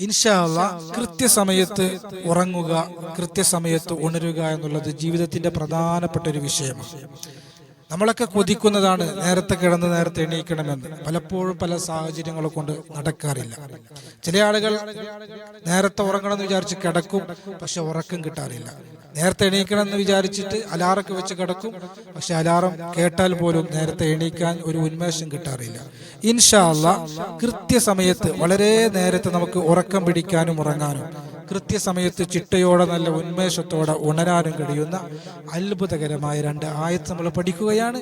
ഇൻഷാല്ല കൃത്യസമയത്ത് ഉറങ്ങുക. കൃത്യസമയത്ത് ഉണരുക എന്നുള്ളത് ജീവിതത്തിന്റെ പ്രധാനപ്പെട്ട ഒരു വിഷയമാണ്. നമ്മളൊക്കെ കൊതിക്കുന്നതാണ് നേരത്തെ കിടന്ന് നേരത്തെ എണീക്കണമെന്ന്. പലപ്പോഴും പല സാഹചര്യങ്ങൾ കൊണ്ട് നടക്കാറില്ല. ചില ആളുകൾ നേരത്തെ ഉറങ്ങണമെന്ന് വിചാരിച്ച് കിടക്കും പക്ഷെ ഉറക്കം കിട്ടാറില്ല. നേരത്തെ എണീക്കണം എന്ന് വിചാരിച്ചിട്ട് അലാറൊക്കെ വെച്ച് കിടക്കും പക്ഷെ അലാറം കേട്ടാൽ പോലും നേരത്തെ എണീക്കാൻ ഒരു ഉന്മേഷം കിട്ടാറില്ല. ഇൻഷാല്ല കൃത്യസമയത്ത് വളരെ നേരത്തെ നമുക്ക് ഉറക്കം പിടിക്കാനും ഉറങ്ങാനും കൃത്യസമയത്ത് ചിട്ടയോടെ നല്ല ഉന്മേഷത്തോടെ ഉണരാനും കഴിയുന്ന അത്ഭുതകരമായ രണ്ട് ആയത്ത് നമ്മൾ പഠിക്കുകയാണ്.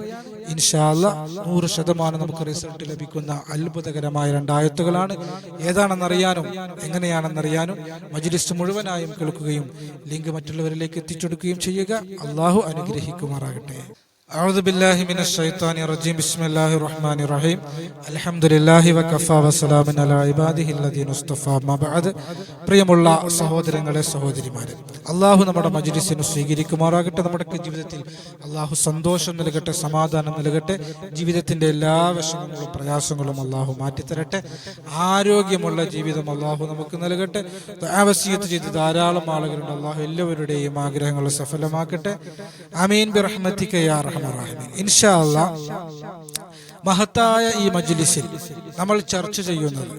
ഇൻഷാല്ല നൂറ് ശതമാനം നമുക്ക് റിസൾട്ട് ലഭിക്കുന്ന അത്ഭുതകരമായ രണ്ട് ആയത്തുകളാണ്. ഏതാണെന്നറിയാനും എങ്ങനെയാണെന്നറിയാനും മജ്ലിസ് മുഴുവനായും കേൾക്കുകയും ലിങ്ക് മറ്റുള്ളവരിലേക്ക് എത്തിച്ചെടുക്കുകയും ചെയ്യുക. അള്ളാഹു അനുഗ്രഹിക്കുമാറാകട്ടെ. أعوذ بالله من الشيطان الرجيم بسم الله الرحمن الرحيم الحمد لله وكفى وسلام على عباده الذين اصطفى ما بعد പ്രിയമുള്ള സഹോദരങ്ങളെ സഹോദരിമാരെ അള്ളാഹു നമ്മുടെ മജ്ലിസിന് സ്വീകരിക്കുമാറാകട്ടെ നമ്മുടെ ജീവിതത്തിൽ അള്ളാഹു സന്തോഷം നൽകട്ടെ സമാധാനം നൽകട്ടെ ജീവിതത്തിന്റെ എല്ലാ വിഷമങ്ങളും പ്രയാസങ്ങളും അള്ളാഹു മാറ്റിത്തരട്ടെ ആരോഗ്യമുള്ള ജീവിതം അള്ളാഹു നമുക്ക് നൽകട്ടെ ആവസ്യത്ത് ചെയ്ത് ധാരാളം ആളുകളുണ്ട് അള്ളാഹു എല്ലാവരുടെയും ആഗ്രഹങ്ങൾ സഫലമാക്കട്ടെ അമീൻ ബിറഹ്മത്തിക്ക യാ റഹ്മാൻ ഇൻഷാ അല്ലാ മഹത്തായ ഈ മജ്ലിസിൽ നമ്മൾ ചർച്ച ചെയ്യുന്നത്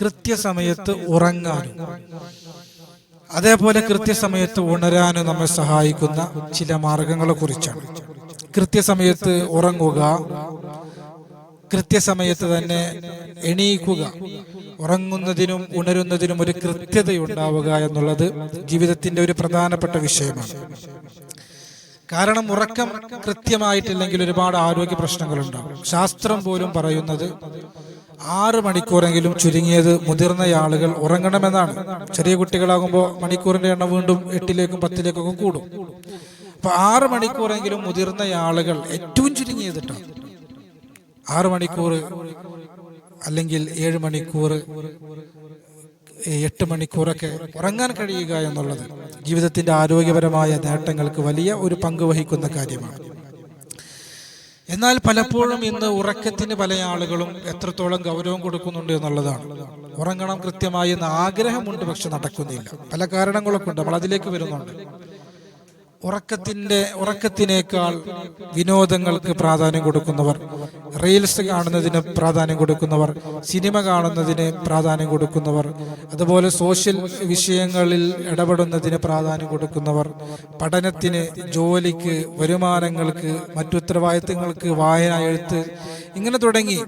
കൃത്യസമയത്ത് ഉറങ്ങാനും അതേപോലെ കൃത്യസമയത്ത് ഉണരാനും നമ്മെ സഹായിക്കുന്ന ചില മാർഗങ്ങളെ കുറിച്ചാണ്. കൃത്യസമയത്ത് ഉറങ്ങുക കൃത്യസമയത്ത് തന്നെ എണീക്കുക ഉറങ്ങുന്നതിനും ഉണരുന്നതിനും ഒരു കൃത്യതയുണ്ടാവുക എന്നുള്ളത് ജീവിതത്തിന്റെ ഒരു പ്രധാനപ്പെട്ട വിഷയമാണ്. കാരണം ഉറക്കം കൃത്യമായിട്ടില്ലെങ്കിൽ ഒരുപാട് ആരോഗ്യ പ്രശ്നങ്ങളുണ്ടാവും ശാസ്ത്രം പോലും പറയുന്നത് ആറ് മണിക്കൂറെങ്കിലും ചുരുങ്ങിയത് മുതിർന്ന ആളുകൾ ഉറങ്ങണമെന്നാണ്. ചെറിയ കുട്ടികളാകുമ്പോൾ മണിക്കൂറിന്റെ എണ്ണം വീണ്ടും എട്ടിലേക്കും പത്തിലേക്കും ഒക്കെ കൂടും. അപ്പൊ ആറ് മണിക്കൂറെങ്കിലും മുതിർന്ന ആളുകൾ ഏറ്റവും ചുരുങ്ങിയതിട്ട. ആറ് മണിക്കൂർ അല്ലെങ്കിൽ ഏഴ് മണിക്കൂർ എട്ട് മണിക്കൂറൊക്കെ ഉറങ്ങാൻ കഴിയുക എന്നുള്ളത് ജീവിതത്തിന്റെ ആരോഗ്യപരമായ നേട്ടങ്ങൾക്ക് വലിയ ഒരു പങ്ക് വഹിക്കുന്ന കാര്യമാണ്. എന്നാൽ പലപ്പോഴും ഇന്ന് ഉറക്കത്തിന് പല ആളുകളും എത്രത്തോളം ഗൗരവം കൊടുക്കുന്നുണ്ട് എന്നുള്ളതാണ്. ഉറങ്ങണം കൃത്യമായി എന്ന് ആഗ്രഹമുണ്ട് പക്ഷെ നടക്കുന്നില്ല. പല കാരണങ്ങളൊക്കെ ഉണ്ട്. നമ്മൾ അതിലേക്ക് വരുന്നുണ്ട്. ഉറക്കത്തിന്റെ ഉറക്കത്തിനേക്കാൾ വിനോദങ്ങൾക്ക് പ്രാധാന്യം കൊടുക്കുന്നവർ റീൽസ് കാണുന്നതിന് പ്രാധാന്യം കൊടുക്കുന്നവർ സിനിമ കാണുന്നതിന് പ്രാധാന്യം കൊടുക്കുന്നവർ അതുപോലെ സോഷ്യൽ വിഷയങ്ങളിൽ ഇടപെടുന്നതിന് പ്രാധാന്യം കൊടുക്കുന്നവർ പഠനത്തിന് ജോലിക്ക് വരുമാനങ്ങൾക്ക് മറ്റുത്തരവാദിത്തങ്ങൾക്ക് വായന എഴുത്ത് ഇങ്ങനെ തുടങ്ങി.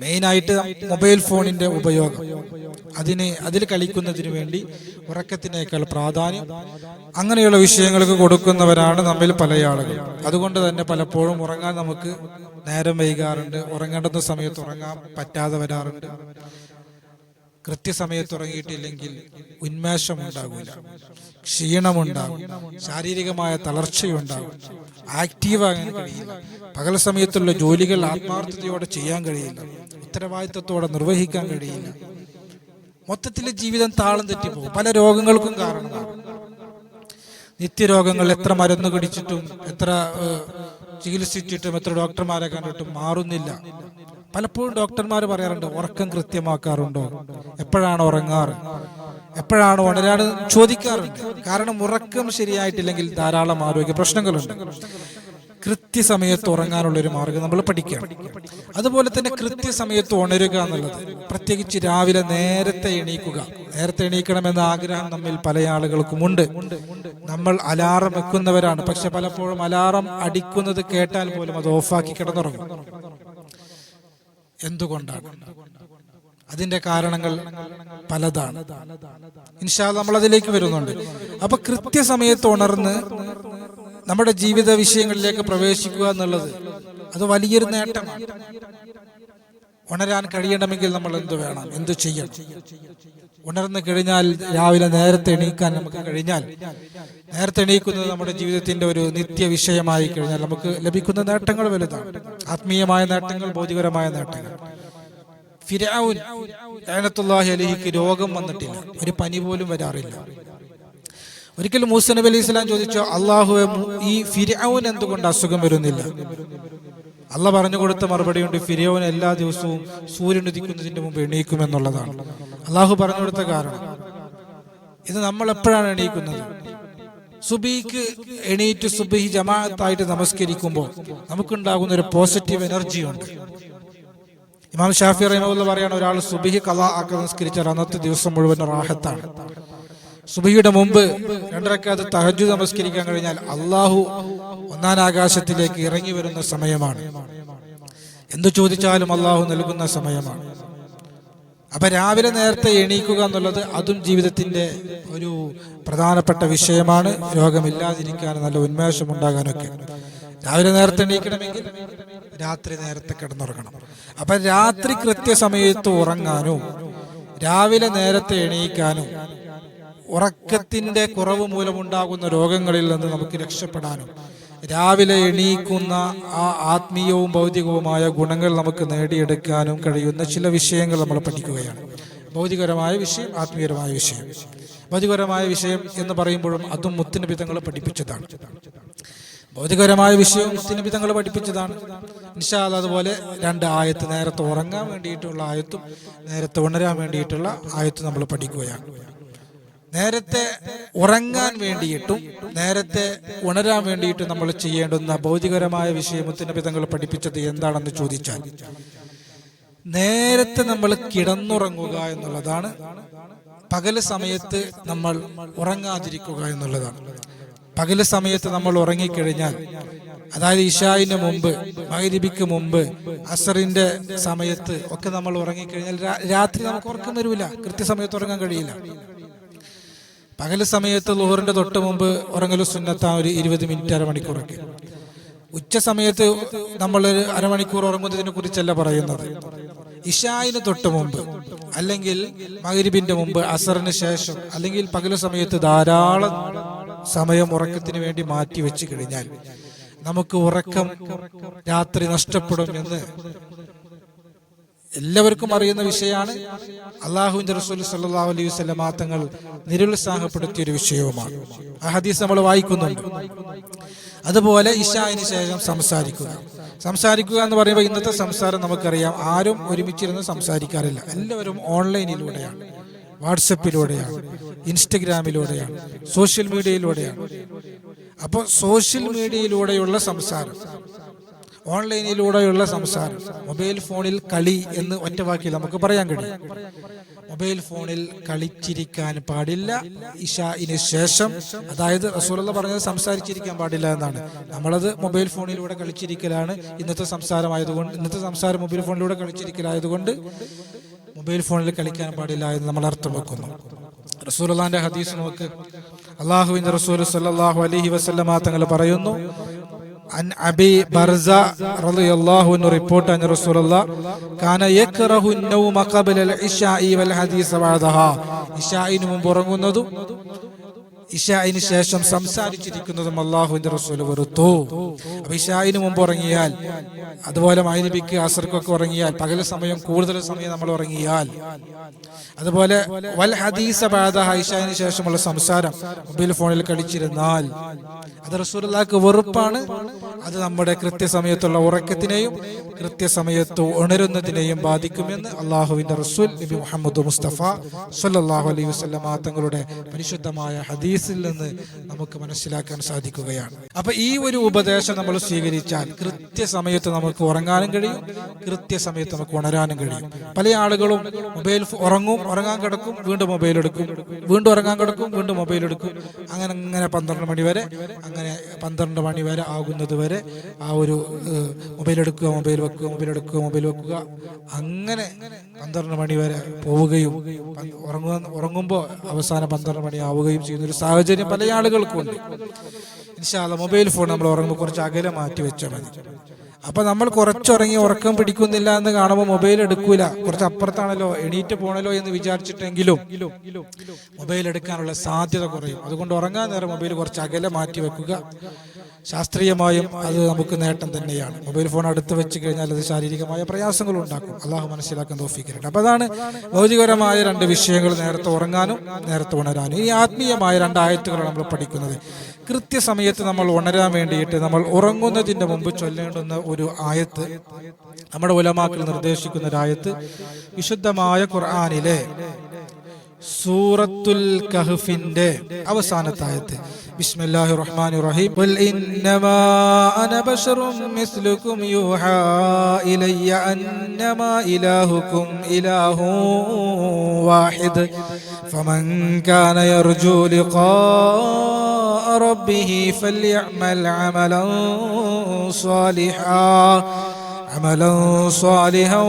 മെയിനായിട്ട് മൊബൈൽ ഫോണിന്റെ ഉപയോഗം. അതിന് അതിൽ കളിക്കുന്നതിന് വേണ്ടി ഉറക്കത്തിനേക്കാൾ പ്രാധാന്യം അങ്ങനെയുള്ള വിഷയങ്ങൾക്ക് കൊടുക്കുന്നവരാണ് നമ്മിൽ പല ആളുകൾ. അതുകൊണ്ട് തന്നെ പലപ്പോഴും ഉറങ്ങാൻ നമുക്ക് നേരം വൈകാറുണ്ട്. ഉറങ്ങേണ്ടുന്ന സമയത്ത് ഉറങ്ങാൻ പറ്റാതെ വരാറുണ്ട്. കൃത്യസമയത്ത് ഉറങ്ങിയിട്ടില്ലെങ്കിൽ ഉന്മേഷം ഉണ്ടാകില്ല ക്ഷീണമുണ്ടാകും ശാരീരികമായ തളർച്ചയുണ്ടാകും ആക്റ്റീവാകാൻ കഴിയില്ല. പകൽ സമയത്തുള്ള ജോലികൾ ആത്മാർത്ഥതയോടെ ചെയ്യാൻ കഴിയില്ല ഉത്തരവാദിത്തത്തോടെ നിർവഹിക്കാൻ കഴിയില്ല. മൊത്തത്തിലെ ജീവിതം താളം തെറ്റിപ്പോകും. പല രോഗങ്ങൾക്കും കാരണമാണ് നിത്യരോഗങ്ങൾ എത്ര മരുന്ന് കടിച്ചിട്ടും എത്ര ചികിത്സിച്ചിട്ടും എത്ര ഡോക്ടർമാരെ കണ്ടിട്ടും മാറുന്നില്ല. പലപ്പോഴും ഡോക്ടർമാർ പറയാറുണ്ട് ഉറക്കം കൃത്യമാക്കാറുണ്ടോ? എപ്പോഴാണ് ഉറങ്ങാറ്? എപ്പോഴാണ് ഉണരാണ് ചോദിക്കാറുണ്ട്. കാരണം ഉറക്കം ശരിയായിട്ടില്ലെങ്കിൽ ധാരാളം ആരോഗ്യ പ്രശ്നങ്ങളുണ്ട്. കൃത്യസമയത്ത് ഉറങ്ങാനുള്ള ഒരു മാർഗം നമ്മൾ പഠിക്കാം അതുപോലെ തന്നെ കൃത്യസമയത്ത് ഉണരുക എന്നുള്ളത് പ്രത്യേകിച്ച് രാവിലെ നേരത്തെ എണീക്കുക. നേരത്തെ എണീക്കണമെന്ന ആഗ്രഹം നമ്മിൽ പല ആളുകൾക്കും ഉണ്ട് നമ്മൾ അലാറം വെക്കുന്നവരാണ്. പക്ഷെ പലപ്പോഴും അലാറം അടിക്കുന്നത് കേട്ടാൽ പോലും അത് ഓഫാക്കി കിടന്നുറങ്ങും. എന്തുകൊണ്ടാണ്? അതിന്റെ കാരണങ്ങൾ പലതാണ്. ഇൻഷാ നമ്മൾ അതിലേക്ക് വരുന്നുണ്ട്. അപ്പൊ കൃത്യസമയത്ത് ഉണർന്ന് നമ്മുടെ ജീവിത വിഷയങ്ങളിലേക്ക് പ്രവേശിക്കുക എന്നുള്ളത് അത് വലിയൊരു നേട്ടമാണ്. ഉണരാൻ കഴിയണമെങ്കിൽ നമ്മൾ എന്ത് വേണം? എന്ത് ചെയ്യണം? ഉണർന്നു കഴിഞ്ഞാൽ രാവിലെ നേരത്തെ എണീക്കാൻ നമുക്ക് കഴിഞ്ഞാൽ നേരത്തെ എണീക്കുന്നത് നമ്മുടെ ജീവിതത്തിന്റെ ഒരു നിത്യ വിഷയമായി കഴിഞ്ഞാൽ നമുക്ക് ലഭിക്കുന്ന നേട്ടങ്ങൾ വലുതാണ്. ആത്മീയമായ നേട്ടങ്ങൾ ഭൗതികരമായ നേട്ടങ്ങൾ. ഫിരാവുൻ അലൈഹിക്ക് രോഗം വന്നിട്ടില്ല. ഒരു പനി പോലും വരാറില്ല. ഒരിക്കലും മൂസ നബി അലൈഹി സ്വലാം ചോദിച്ചോ അള്ളാഹു ഈ ഫിരിയവൻ എന്തുകൊണ്ട് അസുഖം വരുന്നില്ല? അല്ല പറഞ്ഞു കൊടുത്ത മറുപടി മറുപടിയുണ്ട് ഫിരിയവൻ എല്ലാ ദിവസവും സൂര്യൻ ഉദിക്കുന്നതിന്റെ മുമ്പ് എണീക്കുമെന്നുള്ളതാണ് അള്ളാഹു പറഞ്ഞു കൊടുത്ത കാരണം ഇത് നമ്മൾ എപ്പോഴാണ് എണീക്കുന്നത്? സുബിക്ക് എണീറ്റ് സുബി ജമാഅത്തായിട്ട് നമസ്കരിക്കുമ്പോൾ നമുക്കുണ്ടാകുന്ന ഒരു പോസിറ്റീവ് എനർജി ഉണ്ട്. ഇമാം ഷാഫി റഹിമുള്ള പറയാണ് ഒരാൾ സുബിഹി കല ആക്കി നമസ്കരിച്ചാൽ അന്നത്തെ ദിവസം മുഴുവൻ റാഹത്താണ്. സുബിയുടെ മുമ്പ് രണ്ടരക്കാത്ത തഹജു നമസ്കരിക്കാൻ കഴിഞ്ഞാൽ അള്ളാഹു ഒന്നാം ആകാശത്തിലേക്ക് ഇറങ്ങി വരുന്ന സമയമാണ്. എന്തു ചോദിച്ചാലും അള്ളാഹു നൽകുന്ന സമയമാണ്. അപ്പൊ രാവിലെ നേരത്തെ എണീക്കുക എന്നുള്ളത് അതും ജീവിതത്തിന്റെ ഒരു പ്രധാനപ്പെട്ട വിഷയമാണ്. രോഗമില്ലാതിരിക്കാനും നല്ല ഉന്മേഷം ഉണ്ടാകാനൊക്കെ. രാവിലെ നേരത്തെ എണീക്കണമെങ്കിൽ രാത്രി നേരത്തെ കിടന്നുറങ്ങണം. അപ്പൊ രാത്രി കൃത്യസമയത്ത് ഉറങ്ങാനും രാവിലെ നേരത്തെ എണീക്കാനും ഉറക്കത്തിന്റെ കുറവ് മൂലമുണ്ടാകുന്ന രോഗങ്ങളിൽ നിന്ന് നമുക്ക് രക്ഷപ്പെടാനും രാവിലെ എണീക്കുന്ന ആ ആത്മീയവും ഭൗതികവുമായ ഗുണങ്ങൾ നമുക്ക് നേടിയെടുക്കാനും കഴിയുന്ന ചില വിഷയങ്ങൾ നമ്മൾ പഠിക്കുകയാണ്. ഭൗതികപരമായ വിഷയം ആത്മീയപരമായ വിഷയം. ഭൗതികപരമായ വിഷയം എന്ന് പറയുമ്പോഴും അതും മുത്തിനബിതങ്ങൾ പഠിപ്പിച്ചതാണ്. ഭൗതികപരമായ വിഷയവും മുത്തിനബിതങ്ങൾ പഠിപ്പിച്ചതാണ്. നിഷാദ് അതുപോലെ രണ്ട് ആയത്ത് നേരത്തെ ഉറങ്ങാൻ വേണ്ടിയിട്ടുള്ള ആയത്തും നേരത്തെ ഉണരാൻ വേണ്ടിയിട്ടുള്ള ആയത്തും നമ്മൾ പഠിക്കുകയാണ്. നേരത്തെ ഉറങ്ങാൻ വേണ്ടിയിട്ടും നേരത്തെ ഉണരാൻ വേണ്ടിയിട്ടും നമ്മൾ ചെയ്യേണ്ടുന്ന ഭൗതികരമായ വിഷയത്തിന് പിതങ്ങൾ പഠിപ്പിച്ചത് എന്താണെന്ന് ചോദിച്ചാൽ നേരത്തെ നമ്മൾ കിടന്നുറങ്ങുക എന്നുള്ളതാണ് പകൽ സമയത്ത് നമ്മൾ ഉറങ്ങാതിരിക്കുക എന്നുള്ളതാണ്. പകൽ സമയത്ത് നമ്മൾ ഉറങ്ങിക്കഴിഞ്ഞാൽ അതായത് ഇഷായിന് മുമ്പ് മൈരിബിക്ക് മുമ്പ് അസറിന്റെ സമയത്ത് ഒക്കെ നമ്മൾ ഉറങ്ങിക്കഴിഞ്ഞാൽ രാത്രി നമുക്ക് ഉറക്കം വരില്ല കൃത്യസമയത്ത് ഉറങ്ങാൻ കഴിയില്ല. പകൽ സമയത്ത് ലോഹറിന്റെ തൊട്ട് മുമ്പ് ഉറങ്ങൽ സുന്നത്താ ഒരു ഇരുപത് മിനിറ്റ് അരമണിക്കൂറൊക്കെ. ഉച്ച സമയത്ത് നമ്മൾ അരമണിക്കൂർ ഉറങ്ങുന്നതിനെ കുറിച്ചല്ല പറയുന്നത്. ഇഷായിന് തൊട്ട് മുമ്പ് അല്ലെങ്കിൽ മകരിബിന്റെ മുമ്പ് അസറിന് ശേഷം അല്ലെങ്കിൽ പകൽ സമയത്ത് ധാരാളം സമയം ഉറക്കത്തിന് വേണ്ടി മാറ്റി വെച്ച് കഴിഞ്ഞാൽ നമുക്ക് ഉറക്കം രാത്രി നഷ്ടപ്പെടും എന്ന് എല്ലാവർക്കും അറിയുന്ന വിഷയമാണ്. അള്ളാഹുവിന്റെ റസൂൽ സല്ലല്ലാഹു അലൈഹി വസല്ലമ തങ്ങൾ നിരുത്സാഹപ്പെടുത്തിയ ഒരു വിഷയവുമാണ്. ആ ഹദീസ് നമ്മൾ വായിക്കുന്നുണ്ട്. അതുപോലെ ഇഷായിന് ശേഷം സംസാരിക്കുക. സംസാരിക്കുക എന്ന് പറയുമ്പോൾ ഇന്നത്തെ സംസാരം നമുക്കറിയാം. ആരും ഒരുമിച്ചിരുന്ന് സംസാരിക്കാറില്ല. എല്ലാവരും ഓൺലൈനിലൂടെയാണ്. വാട്സപ്പിലൂടെയാണ്. ഇൻസ്റ്റഗ്രാമിലൂടെയാണ്. സോഷ്യൽ മീഡിയയിലൂടെയാണ്. അപ്പോൾ സോഷ്യൽ മീഡിയയിലൂടെയുള്ള സംസാരം. ഓൺലൈനിലൂടെയുള്ള സംസാരം. മൊബൈൽ ഫോണിൽ കളി എന്ന് ഒറ്റ വാക്കിൽ നമുക്ക് പറയാൻ കഴിയും. മൊബൈൽ ഫോണിൽ കളിച്ചിരിക്കാൻ പാടില്ല. ഇഷായിന് ശേഷം അതായത് റസൂലുള്ള പറഞ്ഞത് സംസാരിച്ചിരിക്കാൻ പാടില്ല എന്നാണ്. നമ്മളത് മൊബൈൽ ഫോണിലൂടെ കളിച്ചിരിക്കലാണ് ഇന്നത്തെ സംസാരമായതുകൊണ്ട് ഇന്നത്തെ സംസാരം മൊബൈൽ ഫോണിലൂടെ കളിച്ചിരിക്കലായതുകൊണ്ട് മൊബൈൽ ഫോണിൽ കളിക്കാൻ പാടില്ല എന്ന് നമ്മൾ അർത്ഥം വെക്കുന്നു. റസൂലുള്ളാന്റെ ഹദീസ് നോക്ക്. അള്ളാഹുവിന്റെ റസൂൽ സല്ലല്ലാഹു അലൈഹി വസല്ലമ തങ്ങൾ പറയുന്നു عن أبي برزة رضي الله عنه ريبورت عن رسول الله كان يكره النوم قبل العشاء والحديث بعدها عشاء من برغنده ഇഷായിന് ശേഷം സംസാരിച്ചിരിക്കുന്നതും അള്ളാഹുവിന്റെ റസൂൽ വെറുത്തു. അപ്പൊ ഇഷായിന് മുമ്പ് ഉറങ്ങിയാൽ അതുപോലെ മൈനബിക്ക് അസർക്കൊക്കെ ഉറങ്ങിയാൽ പകൽ സമയം കൂടുതൽ സമയം നമ്മൾ ഉറങ്ങിയാൽ. അതുപോലെ വൽ ഹദീസ ഇഷായിന് ശേഷമുള്ള സംസാരം മൊബൈൽ ഫോണിൽ കളിച്ചിരുന്നാൽ അത് റസൂലുള്ളാഹിക്ക് വെറുപ്പാണ്. അത് നമ്മുടെ കൃത്യസമയത്തുള്ള ഉറക്കത്തിനെയും കൃത്യസമയത്ത് ഉണരുന്നതിനെയും ബാധിക്കുമെന്ന് അള്ളാഹുവിന്റെ റസൂൽ നബി മുഹമ്മദ് മുസ്തഫ സല്ലാഹു അലൈഹി വസല്ലമ തങ്ങളുടെ പരിശുദ്ധമായ ഹദീസിൽ നിന്ന് നമുക്ക് മനസ്സിലാക്കാൻ സാധിക്കുകയാണ്. അപ്പൊ ഈ ഒരു ഉപദേശം നമ്മൾ സ്വീകരിച്ചാൽ കൃത്യസമയത്ത് നമുക്ക് ഉറങ്ങാനും കഴിയും കൃത്യസമയത്ത് നമുക്ക് ഉണരാനും കഴിയും. പല ആളുകളും മൊബൈൽ ഉറങ്ങും ഉറങ്ങാൻ കിടക്കും വീണ്ടും മൊബൈൽ എടുക്കും. വീണ്ടും ഉറങ്ങാൻ കിടക്കും വീണ്ടും മൊബൈൽ എടുക്കും. അങ്ങനെ അങ്ങനെ പന്ത്രണ്ട് മണി വരെ അങ്ങനെ പന്ത്രണ്ട് മണി വരെ ആകുന്നത് വരെ ആ ഒരു മൊബൈൽ എടുക്കുക മൊബൈൽ വെക്കുക മൊബൈൽ എടുക്കുക മൊബൈൽ വെക്കുക. അങ്ങനെ പന്ത്രണ്ട് മണി വരെ പോവുകയും ഉറങ്ങുക ഉറങ്ങുമ്പോൾ അവസാനം പന്ത്രണ്ട് മണി ആവുകയും ചെയ്യുന്ന ഒരു സാഹചര്യം പല ആളുകൾക്കും ഉണ്ട്. മൊബൈൽ ഫോൺ നമ്മൾ ഉറങ്ങുമ്പോൾ കുറച്ച് അകലെ മാറ്റി വെച്ചാൽ മതി. അപ്പൊ നമ്മൾ കുറച്ചുറങ്ങി ഉറക്കം പിടിക്കുന്നില്ല എന്ന് കാണുമ്പോൾ മൊബൈൽ എടുക്കൂല. കുറച്ച് അപ്പുറത്താണല്ലോ എണീറ്റ് പോണല്ലോ എന്ന് വിചാരിച്ചിട്ടെങ്കിലും മൊബൈൽ എടുക്കാനുള്ള സാധ്യത കുറയും. അതുകൊണ്ട് ഉറങ്ങാൻ നേരം മൊബൈൽ കുറച്ച് അകലെ മാറ്റി വെക്കുക. ശാസ്ത്രീയമായും അത് നമുക്ക് നേട്ടം തന്നെയാണ്. മൊബൈൽ ഫോൺ അടുത്ത് വെച്ച് കഴിഞ്ഞാൽ അത് ശാരീരികമായ പ്രയാസങ്ങൾ ഉണ്ടാക്കും. അള്ളാഹു മനസ്സിലാക്കാൻ തോഫിക്കുന്നുണ്ട് അപ്പൊ അതാണ് ഭൗതികപരമായ രണ്ട് വിഷയങ്ങൾ നേരത്തെ ഉറങ്ങാനും നേരത്തെ ഉണരാനും. ഈ ആത്മീയമായ രണ്ട് ആയത്തുകളാണ് നമ്മൾ പഠിക്കുന്നത്. കൃത്യസമയത്ത് നമ്മൾ ഉണരാൻ വേണ്ടിയിട്ട് നമ്മൾ ഉറങ്ങുന്നതിന്റെ മുമ്പ് ചൊല്ലേണ്ടുന്ന ഒരു ആയത്ത് നമ്മുടെ ഉലമാക്കൾ നിർദ്ദേശിക്കുന്ന ഒരു ആയത്ത്. വിശുദ്ധമായ ഖുർആാനിലെ സൂറത്തുൽ കഹ്ഫിന്റെ അവസാനത്തെ ആയത്ത്. ബിസ്മില്ലാഹി റഹ്മാനി റഹീം ഖുൽ ഇന്നമാ അന ബശറും വാഹിദ്. ഫമൻ കാന ربه فليعمل عملا صالحا عملا صالحا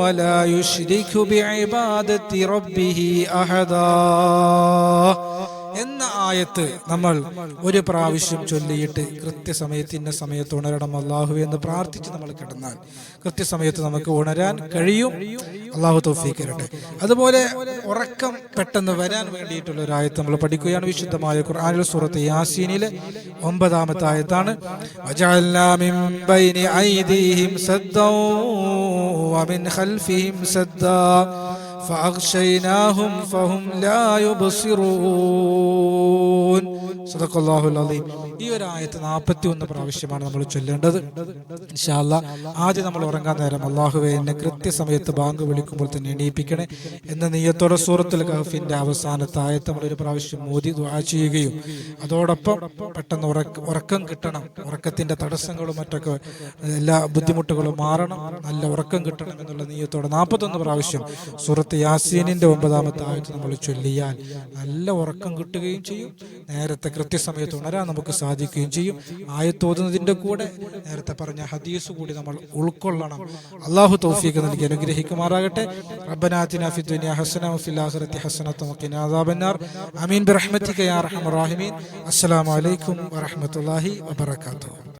ولا يشرك بعبادة ربه أحدا. എന്ന ആയത്ത് നമ്മൾ ഒരു പ്രാവശ്യം ചൊല്ലിയിട്ട് കൃത്യസമയത്തിന്റെ സമയത്ത് ഉണരണം അള്ളാഹു എന്ന് പ്രാർത്ഥിച്ച് നമ്മൾ കിടന്നാൽ കൃത്യസമയത്ത് നമുക്ക് ഉണരാൻ കഴിയും. അള്ളാഹു തോഫീക്കരട്ടെ അതുപോലെ ഉറക്കം പെട്ടെന്ന് വരാൻ വേണ്ടിയിട്ടുള്ള ഒരു ആയത്ത് നമ്മൾ പഠിക്കുകയാണ്. വിശുദ്ധമായ ഖുർആാനിൽ സൂറത്ത് യാസീനിലെ ഒമ്പതാമത്തെ ആയത്താണ്. ഖൽഫിഹിം സദ്ദ. فأغشيناهم فهم لا يبصرون. സദക്കല്ലാഹുൽ ഈ ഒരു ആയത്ത് നാൽപ്പത്തി ഒന്ന് പ്രാവശ്യമാണ് നമ്മൾ ചൊല്ലേണ്ടത്. ഇൻഷാല്ല ആദ്യം നമ്മൾ ഉറങ്ങാൻ നേരം അള്ളാഹുവെ എന്നെ കൃത്യസമയത്ത് ബാങ്ക് വിളിക്കുമ്പോൾ തന്നെ എണീപ്പിക്കണേ എന്ന നീയത്തോടെ സൂറത്തുൽ കഹഫിന്റെ അവസാനത്തെ ആയത്ത് നമ്മൾ ഒരു പ്രാവശ്യം മോദി ചെയ്യുകയും അതോടൊപ്പം പെട്ടെന്ന് ഉറക്കം കിട്ടണം. ഉറക്കത്തിന്റെ തടസ്സങ്ങളും മറ്റൊക്കെ എല്ലാ ബുദ്ധിമുട്ടുകളും മാറണം. നല്ല ഉറക്കം കിട്ടണം എന്നുള്ള നീയത്തോടെ നാൽപ്പത്തൊന്ന് പ്രാവശ്യം സൂറത്ത് യാസീനിന്റെ ഒമ്പതാമത്തെ ആയത്ത് നമ്മൾ ചൊല്ലിയാൽ നല്ല ഉറക്കം കിട്ടുകയും ചെയ്യും. നേരത്തെ കൃത്യസമയത്ത് ഉണരാൻ നമുക്ക് സാധിക്കുകയും ചെയ്യും. ആയത്തോതുന്നതിന്റെ കൂടെ നേരത്തെ പറഞ്ഞ ഹദീസ് കൂടി നമ്മൾ ഉൾക്കൊള്ളണം. അള്ളാഹു തൗഫീഖ് നൽകി അനുഗ്രഹിക്കുമാറാകട്ടെ. റബ്ബനാത്തിന ഫി ദുനിയ ഹസന ആഖിറതി ആമീൻ ബിറഹ്മതിക അർഹമർ റഹീമീൻ. അസ്സലാമു അലൈക്കും വറഹ്മത്തുള്ളാഹി വബറകാതുഹു